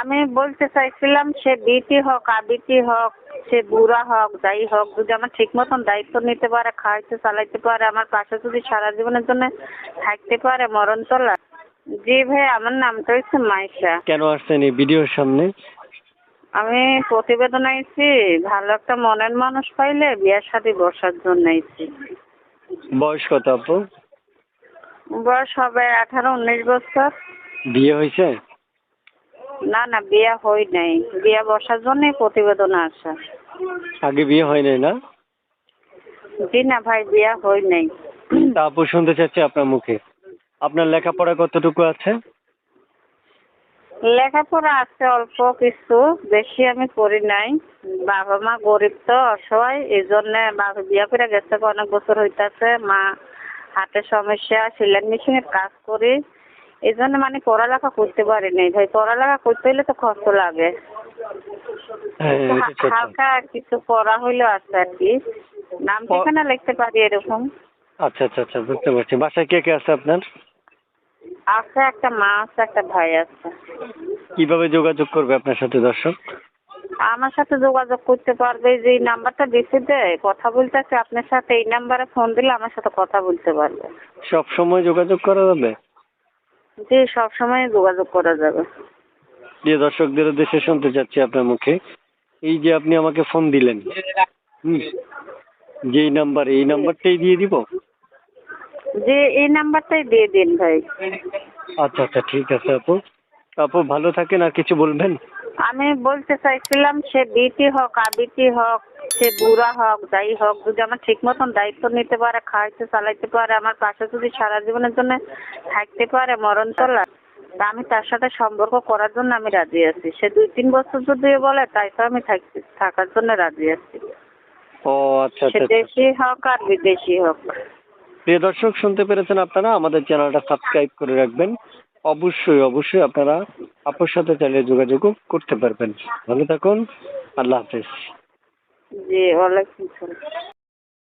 আমি বলতে চাইছিলাম সে বিটি হোক আবিটি হোক সে বুড়া হোক যাই হোক যদি আমার ঠিক মতন দায়িত্ব নিতে পারে খাইতে চালাইতে পারে আমার পাশে যদি সারা জীবনের জন্য থাকতে পারে মরণ তোলা। জি ভাই আমার নামটা হচ্ছে মাইশা। কেন আসছেন এই ভিডিওর সামনে? আমি প্রতিবেদন আইছি ভালো একটা মনের মানুষ পাইলে বিয়ের সাথে বসার জন্য আইছি। বয়স কত আপু? বয়স হবে আঠারো উনিশ বছর। বিয়ে হয়েছে? না না বিয়ে হই নাই। বিয়ে বসার জন্যই প্রতিবেদন আসা। আগে বিয়ে হয় নাই না? জি না ভাই বিয়ে হই নাই। তা আপু শুনতে চাচ্ছি আপনার মুখে। আপনার লেখাপড়া কতটুকু আছে? লেখাপড়া আছে অল্প কিছু বেশি আমি করি নাই। বাবা মা গরিব তো অসহায় এই জন্য বাবা বিয়ে করে গেছে অনেক বছর হইতাছে। মা হাতের সমস্যা সেলাই মেশিনের কাজ করি। এই জন্য মানে পড়ালেখা করতে পারি নাই। ভাই পড়ালেখা করতে হলে তো খরচ লাগে। হ্যাঁ। হালকা কিছু পড়া হইলেও আছে আর কি। নাম ঠিকানা লিখতে পারি এরকম। আচ্ছা আচ্ছা আচ্ছা বুঝতে পারছি। বাসায় কে কে আছে আপনার? আছে একটা মা আছে একটা ভাই আছে। কীভাবে যোগাযোগ করবে আপনার সাথে দর্শক? আমার সাথে যোগাযোগ করতে পারবে যে এই নাম্বারটা দিতে দেয় কথা বলতেছে আপনার সাথে এই নাম্বারে ফোন দিলে আমার সাথে কথা বলতে পারবে। সব সময় যোগাযোগ করা যাবে? জি সব সময় যোগাযোগ করা যাবে। প্রিয় দর্শকদের উদ্দেশ্যে শুনতে চাচ্ছি আপনার মুখে। এই যে আপনি আমাকে ফোন দিলেন হুম যেই নাম্বার এই নাম্বারটাই দিয়ে দিব? যে এই নাম্বারটাই দিয়ে দিন ভাই। আচ্ছা আচ্ছা ঠিক আছে আপু। আপু ভালো থাকেন আর কিছু বলবেন? আমি বলতে চাইছিলাম সে বিটি হোক আবিটি হোক সে বুড়া হোক যাই হোক যদি আমার ঠিক মতন দায়িত্ব নিতে পারে খাইতে চালাইতে পারে আমার পাশে যদি সারা জীবনের জন্য থাকতে পারে মরণ তোলা তা আমি তার সাথে সম্পর্ক করার জন্য আমি রাজি আছি। সে দুই তিন বছর যদি বলে তাই তো আমি থাকার জন্য রাজি আছি। ও আচ্ছা সে আচ্ছা আচ্ছা। দেশি হোক আর বিদেশি হোক। প্রিয় দর্শক শুনতে পেরেছেন আপনারা? আমাদের চ্যানেলটা সাবস্ক্রাইব করে রাখবেন। অবশ্যই অবশ্যই আপনারা আপুর সাথে চাইলে যোগাযোগও করতে পারবেন। ভালো থাকুন। আল্লাহ হাফেজ। जी वालेकुम सलाम।